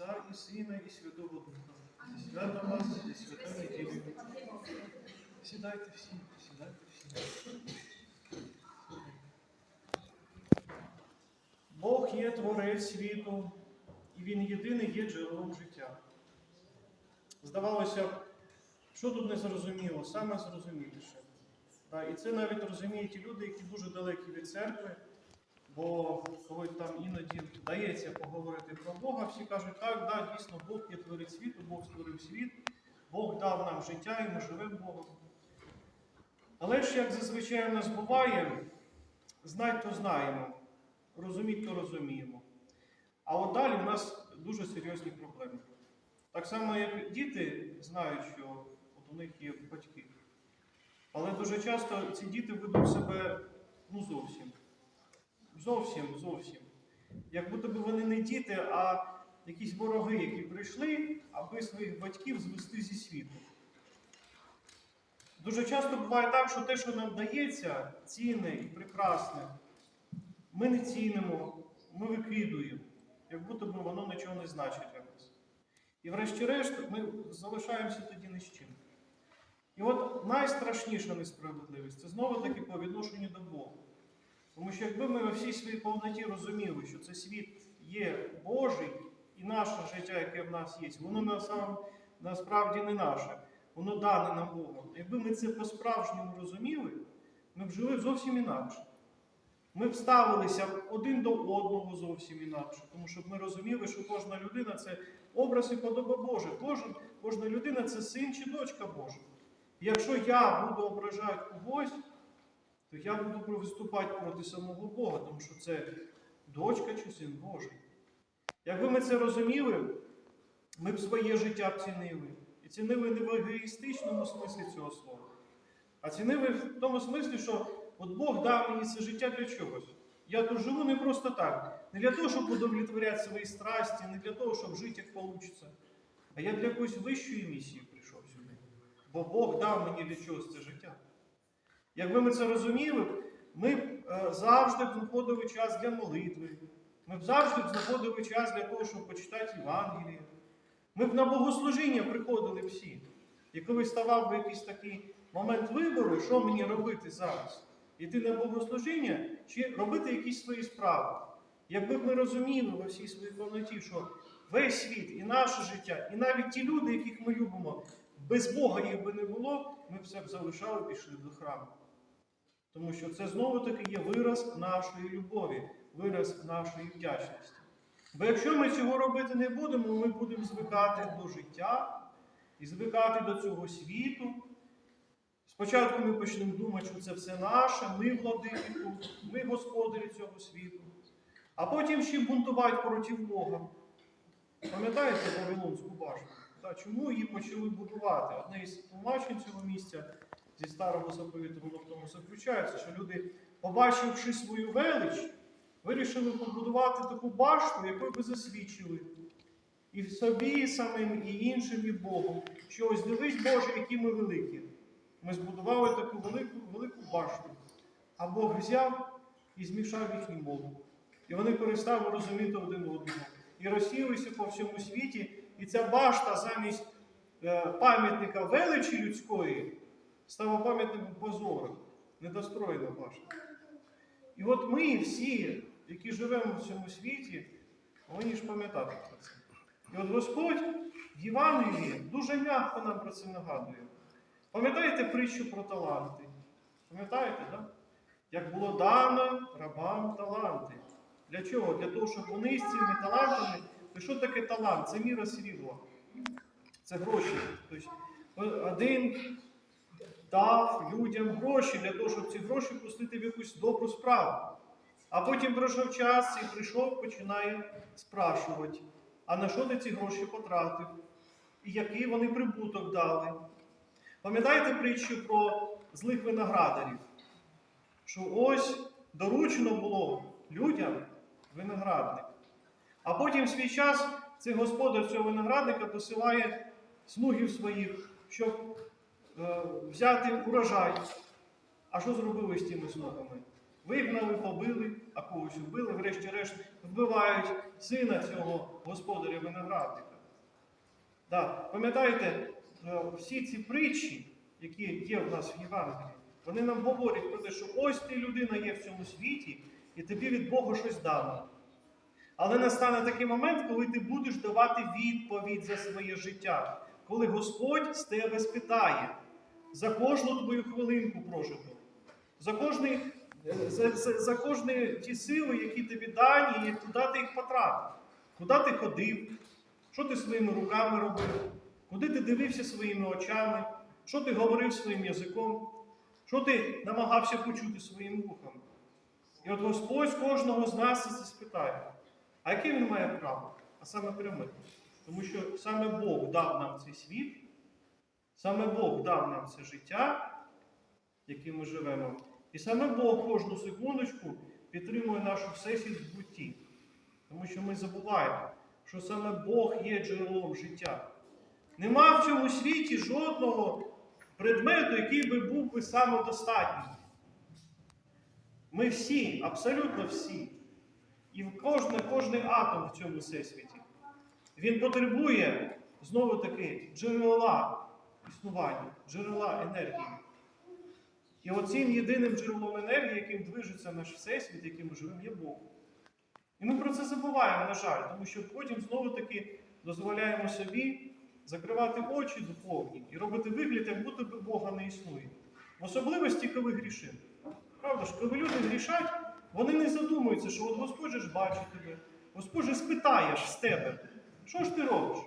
Отця і Сина, і Святого Духа. Зі святом вас, зі святою неділею. Сідайте всі, сідайте всі. Бог є творець світу, і Він єдиний є джерелом життя. Здавалося що тут не зрозуміло, саме зрозуміліше. І це навіть розуміють ті люди, які дуже далекі від церкви, бо коли там іноді вдається поговорити про Бога, всі кажуть, так, да, дійсно, Бог є творець світу, Бог створив світ, Бог дав нам життя і ми живемо Богом. Але ж, як зазвичай у нас буває, знать то знаємо, розуміть то розуміємо. А от далі в нас дуже серйозні проблеми. Так само, як діти знають, що от у них є батьки. Але дуже часто ці діти ведуть себе ну зовсім. Зовсім, зовсім. Як будто б вони не діти, а якісь вороги, які прийшли, аби своїх батьків звести зі світу. Дуже часто буває так, що те, що нам дається, цінне і прекрасне, ми не цінимо, ми викидуємо, як будто б воно нічого не значить для нас. І врешті-решт ми залишаємося тоді ні з чим. І от найстрашніша несправедливість це знову таки по відношенню до Бога. Тому що якби ми во всій своїй повноті розуміли, що цей світ є Божий, і наше життя, яке в нас є, воно насправді не наше, воно дане нам Богом. Якби ми це по-справжньому розуміли, ми б жили зовсім інакше. Ми б ставилися один до одного зовсім інакше, тому що ми розуміли, що кожна людина це образ і подоба Божа. Кожен, кожна людина це син чи дочка Божа. Якщо я буду ображати когось, то я буду виступати проти самого Бога, тому що це дочка чи син Божий. Якби ми це розуміли, ми б своє життя цінили. І цінили не в егоїстичному смислі цього слова, а цінили в тому смислі, що от Бог дав мені це життя для чогось. Я тут живу не просто так. Не для того, щоб удовлетворяти свої страсті, не для того, щоб жити як вийде. А я для якоїсь вищої місії прийшов сюди. Бо Бог дав мені для чогось це життя. Якби ми це розуміли, ми б е, завжди знаходили час для молитви. Ми б завжди знаходили час для того, щоб почитати Євангеліє. Ми б на богослужіння приходили всі. І коли ставав би якийсь такий момент вибору, що мені робити зараз? Іти на богослужіння чи робити якісь свої справи? Якби ми розуміли во всій своїй повноті, що весь світ і наше життя, і навіть ті люди, яких ми любимо, без Бога їх би не було, ми все б залишали і пішли до храму. Тому що це знову-таки є вираз нашої любові, вираз нашої вдячності. Бо якщо ми цього робити не будемо, ми будемо звикати до життя і звикати до цього світу. Спочатку ми почнемо думати, що це все наше, ми владики ми господарі цього світу. А потім ще бунтувати проти Бога. Пам'ятаєте Вавилонську башню? Та, чому її почали будувати? Одне із тлумачень цього місця зі старого заповіту, воно в тому заключається, що люди, побачивши свою велич, вирішили побудувати таку башту, якою би засвідчили. І собі самим, і іншим, і Богом. Що ось дивись, Боже, які ми великі. Ми збудували таку велику, велику башту. А Бог взяв і змішав їхню мову. І вони перестали розуміти один одного. І розсілися по всьому світі. І ця башта замість е, пам'ятника величі людської стала пам'ятником позору. Недостроєна башта. І от ми всі, які живемо в цьому світі, повинні ж пам'ятати про це. І от Господь в Євангелії дуже м'яко нам про це нагадує. Пам'ятаєте притчу про таланти? Пам'ятаєте? Да? Як було дано рабам таланти. Для чого? Для того, щоб вони з цими талантами. То що таке талант? Це міра срібла. Це гроші. Тобто один дав людям гроші для того, щоб ці гроші пустити в якусь добру справу. А потім пройшов час і прийшов, починає спрашувати, а на що ти ці гроші потратив? І який вони прибуток дали? Пам'ятаєте притчу про злих виноградарів? Що ось доручено було людям виноградник. А потім в свій час цей господар цього виноградника посилає слугів своїх, щоб е, взяти урожай. А що зробили з тими слугами? Вигнали, побили, а когось вбили, врешті-решт вбивають сина цього господаря виноградника. Да. Пам'ятаєте, е, всі ці притчі, які є в нас в Євангелії, вони нам говорять про те, що ось ти людина є в цьому світі, і тобі від Бога щось дано. Але настане такий момент, коли ти будеш давати відповідь за своє життя, коли Господь з тебе спитає. За кожну твою хвилинку прожиту, за кожний, е, за, за, за кожні ті сили, які тобі дані, і куди ти їх потратив, куди ти ходив, що ти своїми руками робив, куди ти дивився своїми очами, що ти говорив своїм язиком, що ти намагався почути своїм вухом. І от Господь кожного з нас це спитає. А яке він має право? А саме пряме. Тому що саме Бог дав нам цей світ, саме Бог дав нам це життя, яким ми живемо. І саме Бог кожну секундочку підтримує нашу всесвіт в бутті. Тому що ми забуваємо, що саме Бог є джерелом життя. Нема в цьому світі жодного предмету, який би був би самодостатній. Ми всі, абсолютно всі. І кожен, кожний атом в цьому всесвіті. Він потребує знову таки джерела існування, джерела енергії. І оцим єдиним джерелом енергії, яким движеться наш всесвіт, яким ми живемо, є Бог. І ми про це забуваємо, на жаль, тому що потім знову таки дозволяємо собі закривати очі духовні і робити вигляд, як будто би Бога не існує. В особливості, коли грішимо. Правда ж, коли люди грішать, вони не задумуються, що от Господь ж бачить тебе, Господь же спитає ж з тебе, що ж ти робиш?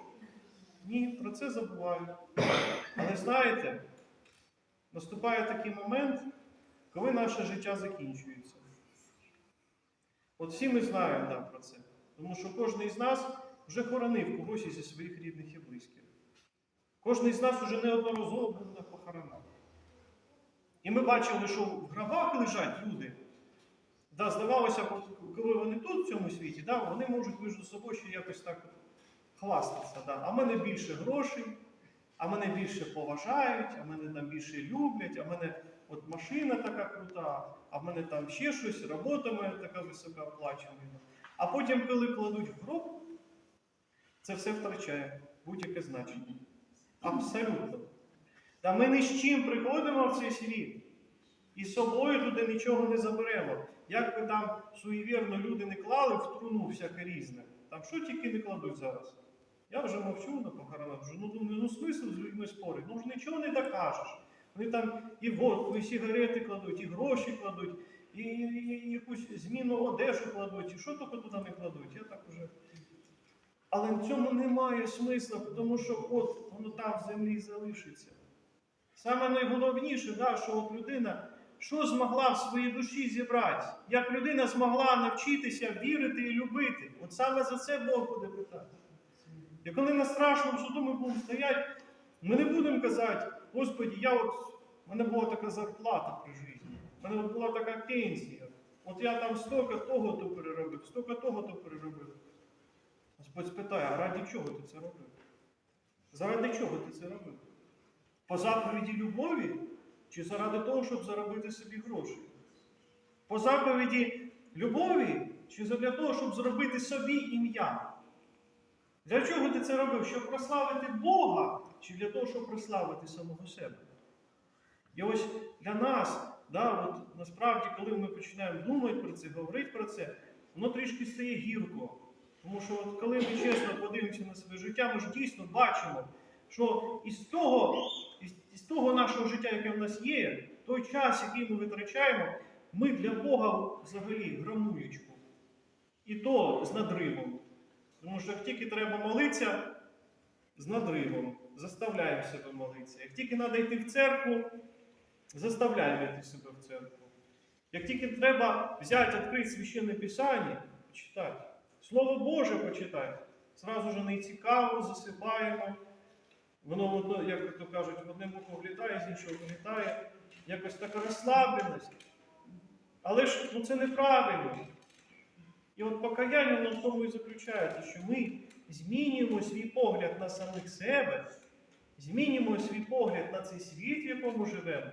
Ні, про це забувають. Але знаєте, наступає такий момент, коли наше життя закінчується. От всі ми знаємо да, про це. Тому що кожен із нас вже хоронив когось із своїх рідних і близьких. Кожен із нас вже неодноразово був на похоронах. І ми бачили, що в гробах лежать люди. Да, здавалося, коли вони тут в цьому світі, да, вони можуть між собою ще якось так хвастатися. Да. А в мене більше грошей, а мене більше поважають, а мене там більше люблять, а мене от машина така крута, а в мене там ще щось, робота моя така висока оплачена. А потім, коли кладуть в гроб, це все втрачає будь-яке значення. Абсолютно. Та ми ні з чим приходимо в цей світ. І з собою туди нічого не заберемо. Як би там суєвірно люди не клали в труну всяке різне. Там що тільки не кладуть зараз. Я вже мовчу на похоронах, вже ну, ну, ну смисл з людьми спорить, ну ж нічого не докажеш. Вони там і водку, і сигарети кладуть, і гроші кладуть, і, і якусь зміну одежу кладуть, і що тільки туди не кладуть. Я так уже. Але в цьому немає смисла, тому що от воно там в землі залишиться. Саме найголовніше, да, що от людина що змогла в своїй душі зібрати, як людина змогла навчитися вірити і любити. От саме за це Бог буде питати. І коли на страшному суду ми будемо стояти, ми не будемо казати, Господі, я от, в мене була така зарплата при житті, в мене була така пенсія. От я там стільки того то переробив, стільки того то переробив. Господь спитає, а раді чого ти це робив? Заради чого ти це робив? По заповіді любові чи заради того, щоб заробити собі гроші? По заповіді любові чи для того, щоб зробити собі ім'я? Для чого ти це робив? Щоб прославити Бога, чи для того, щоб прославити самого себе? І ось для нас, да, от, насправді, коли ми починаємо думати про це, говорити про це, воно трішки стає гірко. Тому що от коли ми чесно подивимося на своє життя, ми ж дійсно бачимо, що із того, із, із того нашого життя, яке в нас є, той час, який ми витрачаємо, ми для Бога взагалі грамуючку. І то з надривом. Тому що як тільки треба молитися, з надривом, заставляємо себе молитися. Як тільки треба йти в церкву, заставляємо йти себе в церкву. Як тільки треба взяти, відкрити священне писання, почитати. Слово Боже почитати. Зразу ж не цікаво, засипаємо. Воно, як то кажуть, в одне боку глітає, з іншого вилітає. Якось така розслабленість. Але ж ну, це неправильно. І от покаяння воно в тому і заключається, що ми змінюємо свій погляд на самих себе, змінюємо свій погляд на цей світ, в якому живемо,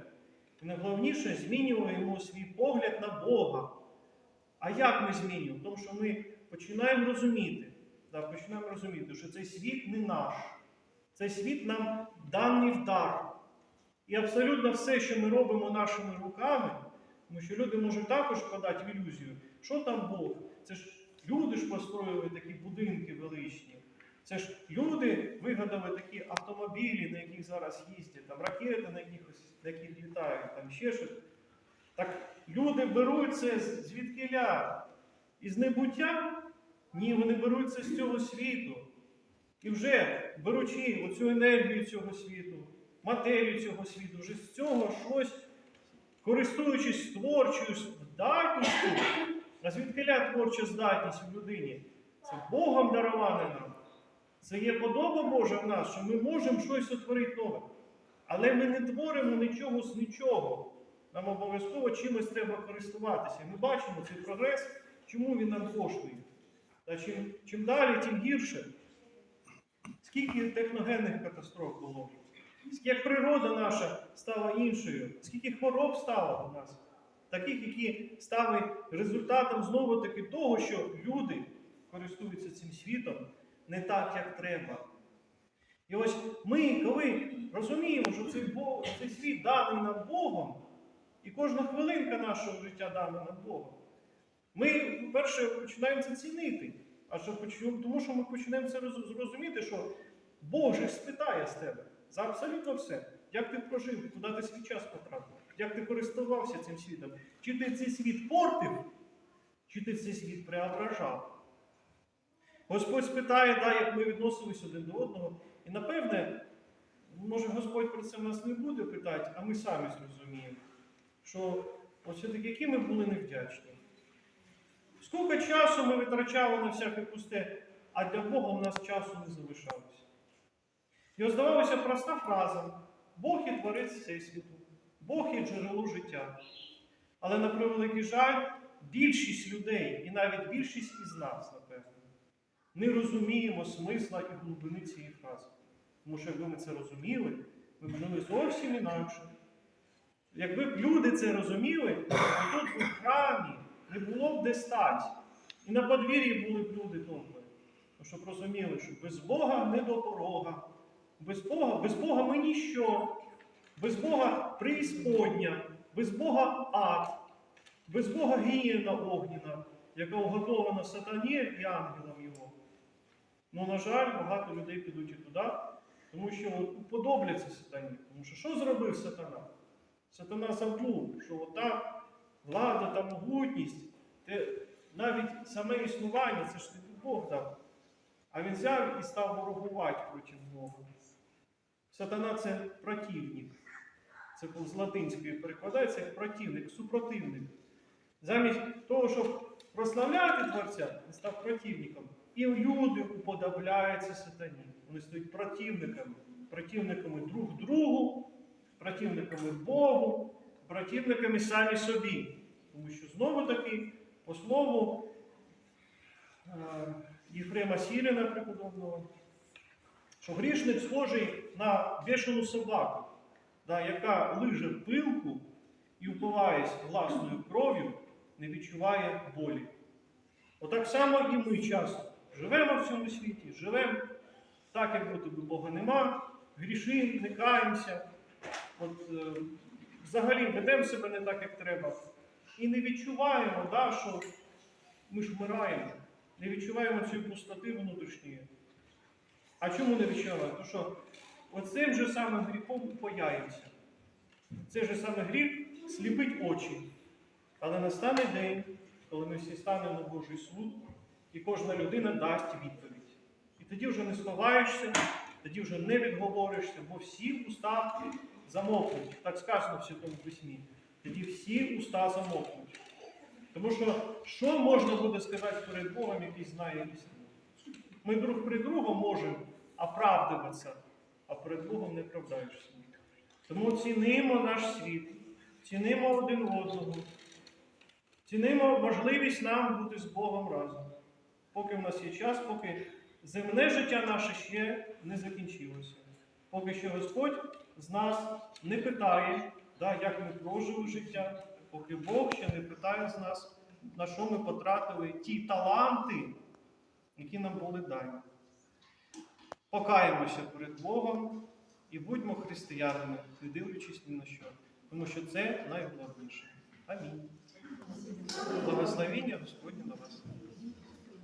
І найголовніше змінюємо свій погляд на Бога. А як ми змінюємо? Тому що ми починаємо розуміти, да, починаємо розуміти, що цей світ не наш. Цей світ нам даний в дар. І абсолютно все, що ми робимо нашими руками, тому що люди можуть також впадати в ілюзію, що там Бог? Це ж люди ж построїли такі будинки величні. Це ж люди вигадали такі автомобілі, на яких зараз їздять, там ракети, на яких, на яких літають, там ще щось. Так люди беруть це звідкиля? Із небуття? Ні, вони беруть це з цього світу. І вже беручи оцю енергію цього світу, матерію цього світу, вже з цього щось, користуючись творчою здатністю, а звідкиля творча здатність в людині? Це Богом дароване нам. Це є подоба Божа в нас, що ми можемо щось сотворити нове. Але ми не творимо нічого з нічого. Нам обов'язково чимось треба користуватися. Ми бачимо цей прогрес, чому він нам коштує. Та чим, чим далі, тим гірше. Скільки техногенних катастроф було, як природа наша стала іншою, скільки хвороб стало у нас, таких, які стали результатом знову таки того, що люди користуються цим світом не так, як треба. І ось ми, коли розуміємо, що цей, Бог, цей світ даний нам Богом, і кожна хвилинка нашого життя дана нам Богом, ми, перше, починаємо це цінити. А що почнемо- тому що ми починаємо це роз- зрозуміти, що Бог же спитає з тебе за абсолютно все. Як ти прожив, куди ти свій час потрапив, як ти користувався цим світом? Чи ти цей світ портив, чи ти цей світ преображав? Господь спитає, да, як ми відносились один до одного. І напевне, може Господь про це в нас не буде питати, а ми самі зрозуміємо, що от все-таки які ми були невдячні. Скільки часу ми витрачали на всяке пусте, а для Бога у нас часу не залишалося. І ось проста фраза: Бог є творець Всесвіту, Бог є джерело життя. Але на превеликий жаль, більшість людей, і навіть більшість із нас, напевно, не розуміємо смисла і глибини цієї фрази. Тому що якби ми це розуміли, ми б жили зовсім інакше. Якби б люди це розуміли, то тут у храмі не було б де стати. І на подвір'ї були б люди добрі. Щоб розуміли, що без Бога не до порога. Без Бога, без Бога ми ніщо. Без Бога преісподня, без Бога ад, без Бога гієна огніна, яка уготована сатані і ангелам його. Ну, на жаль, багато людей підуть і туди, тому що от уподобляться сатані. Тому що що зробив сатана? Сатана забув, що ота влада та могутність, навіть саме існування, це ж не Бог дав. А він взяв і став ворогувати проти Бога. Сатана це противник. Це з латинської перекладається як противник, супротивник. Замість того, щоб прославляти Творця, він став противником. І люди уподобляються сатані. Вони стають противниками, противниками друг другу, противниками Богу, противниками самі собі. Тому що знову таки, по слову е, Єфрема Сіріна преподобного, що грішник схожий на бешену собаку, да, яка лиже пилку і впивається власною кров'ю, не відчуває болі. Отак само і ми часто живемо в цьому світі, живемо так, як будто Бога нема, грішимо, не каємося, от, е, взагалі ведемо себе не так, як треба. І не відчуваємо, да, що ми ж вмираємо, не відчуваємо цієї пустоти внутрішньої. А чому не відчуваємо? Тому що оцим же самим гріхом упаяємося. Цей же саме гріх сліпить очі. Але настане день, коли ми всі станемо на Божий суд, і кожна людина дасть відповідь. І тоді вже не сховаєшся, тоді вже не відговоришся, бо всі уста замовкнуть. Так сказано в Святому Письмі. Тоді всі уста замовкнуть. Тому що що можна буде сказати перед Богом, який знає істину? Ми друг при другу можемо оправдуватися, а перед Богом не оправдаєшся. Тому цінимо наш світ, цінимо один одного, цінимо можливість нам бути з Богом разом. Поки в нас є час, поки земне життя наше ще не закінчилося. Поки що Господь з нас не питає, да, як ми прожили життя, поки Бог ще не питає з нас, на що ми потратили ті таланти, які нам були дані. Покаємося перед Богом і будьмо християнами, не дивлячись ні на що. Тому що це найголовніше. Амінь. Благословення Господнє.